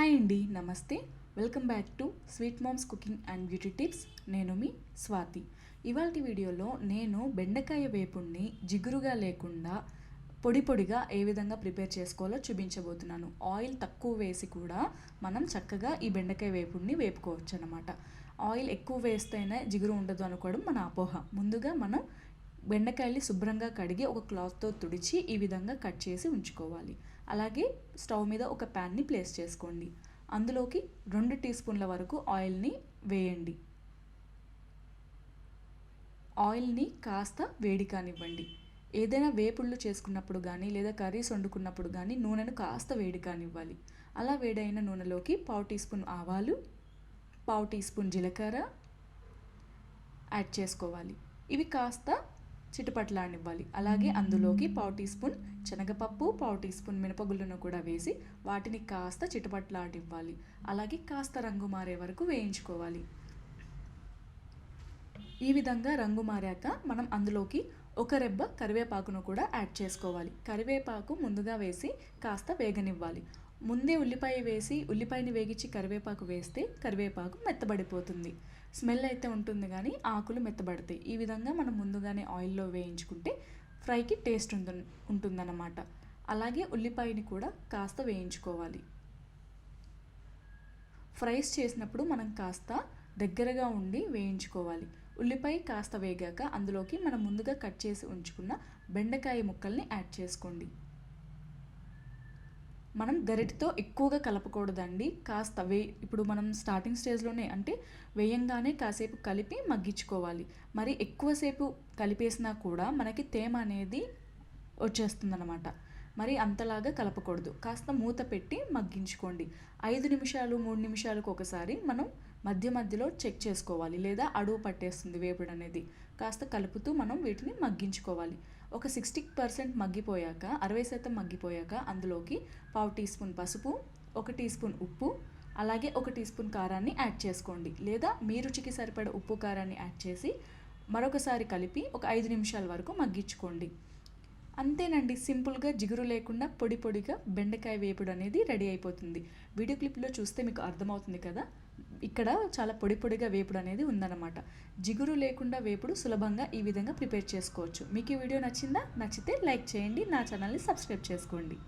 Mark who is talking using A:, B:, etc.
A: Hi అండి నమస్తే. Welcome back to sweet moms cooking and beauty tips. నేను మీ స్వాతి. ఇవాళ వీడియోలో నేను బెండకాయ వేపుణ్ణి జిగురుగా లేకుండా పొడి పొడిగా ఏ విధంగా ప్రిపేర్ చేసుకోవాలో చూపించబోతున్నాను. ఆయిల్ తక్కువ వేసి కూడా మనం చక్కగా ఈ బెండకాయ వేపుడిని వేపుకోవచ్చు అనమాట ఆయిల్ ఎక్కువ వేస్తేనే జిగురు ఉండదు అనుకోవడం మన అపోహ. ముందుగా మనం బెండకాయల్ని శుభ్రంగా కడిగి ఒక క్లాత్తో తుడిచి ఈ విధంగా కట్ చేసి ఉంచుకోవాలి. అలాగే స్టవ్ మీద ఒక ప్యాన్ని ప్లేస్ చేసుకోండి. అందులోకి రెండు టీ స్పూన్ల వరకు ఆయిల్ని వేయండి. ఆయిల్ని కాస్త వేడి కానివ్వండి. ఏదైనా వేపుళ్ళు చేసుకున్నప్పుడు కానీ లేదా కర్రీస్ వండుకున్నప్పుడు కానీ నూనెను కాస్త వేడి కానివ్వాలి. అలా వేడైన నూనెలోకి పావు టీ స్పూన్ ఆవాలు పావు టీ స్పూన్ జీలకర్ర యాడ్ చేసుకోవాలి. ఇవి కాస్త చిటపట్లాడివ్వాలి అలాగే అందులోకి పావు టీ స్పూన్ శనగపప్పు పావు టీ స్పూన్ మినపగుళ్ళను కూడా వేసి వాటిని కాస్త చిటపట్లాడివ్వాలి అలాగే కాస్త రంగు మారే వరకు వేయించుకోవాలి. ఈ విధంగా రంగు మారాక మనం అందులోకి ఒక రెబ్బ కరివేపాకును కూడా యాడ్ చేసుకోవాలి. కరివేపాకు ముందుగా వేసి కాస్త వేగనివ్వాలి. ముందే ఉల్లిపాయ వేసి ఉల్లిపాయని వేగించి కరివేపాకు వేస్తే కరివేపాకు మెత్తబడిపోతుంది. స్మెల్ అయితే ఉంటుంది కానీ ఆకులు మెత్తబడతాయి. ఈ విధంగా మనం ముందుగానే ఆయిల్లో వేయించుకుంటే ఫ్రైకి టేస్ట్ ఉంటు ఉంటుందన్నమాట. అలాగే ఉల్లిపాయని కూడా కాస్త వేయించుకోవాలి. ఫ్రైస్ చేసినప్పుడు మనం కాస్త దగ్గరగా ఉండి వేయించుకోవాలి. ఉల్లిపాయ కాస్త వేగాక అందులోకి మనం ముందుగా కట్ చేసి ఉంచుకున్న బెండకాయ ముక్కల్ని యాడ్ చేసుకోండి. మనం గరిటతో ఎక్కువగా కలపకూడదండి. కాస్త వే ఇప్పుడు మనం స్టార్టింగ్ స్టేజ్లోనే అంటే వేయంగానే కాసేపు కలిపి మగ్గించుకోవాలి. మరి ఎక్కువసేపు కలిపేసినా కూడా మనకి తేమ అనేది వచ్చేస్తుందన్నమాట. మరి అంతలాగా కలపకూడదు. కాస్త మూత పెట్టి మగ్గించుకోండి. ఐదు నిమిషాలు మూడు నిమిషాలకు ఒకసారి మనం మధ్య మధ్యలో చెక్ చేసుకోవాలి. లేదా అడుగు పట్టేస్తుంది వేపుడు అనేది. కాస్త కలుపుతూ మనం వీటిని మగ్గించుకోవాలి. ఒక సిక్స్టీ పర్సెంట్ మగ్గిపోయాక అరవై శాతం మగ్గిపోయాక అందులోకి పావు టీ స్పూన్ పసుపు ఒక టీ స్పూన్ ఉప్పు అలాగే ఒక టీ స్పూన్ కారాన్ని యాడ్ చేసుకోండి. లేదా మీ రుచికి సరిపడ ఉప్పు కారాన్ని యాడ్ చేసి మరొకసారి కలిపి ఒక ఐదు నిమిషాల వరకు మగ్గించుకోండి. అంతేనండి సింపుల్గా జిగురు లేకుండా పొడి పొడిగా బెండకాయ వేపుడు అనేది రెడీ అయిపోతుంది. వీడియో క్లిప్లో చూస్తే మీకు అర్థమవుతుంది కదా? ఇక్కడ చాలా పొడి పొడిగా వేపుడు అనేది ఉందన్నమాట. జిగురు లేకుండా వేపుడు సులభంగా ఈ విధంగా ప్రిపేర్ చేసుకోవచ్చు. మీకు ఈ వీడియో నచ్చిందా? నచ్చితే లైక్ చేయండి నా ఛానల్ని సబ్స్క్రైబ్ చేసుకోండి.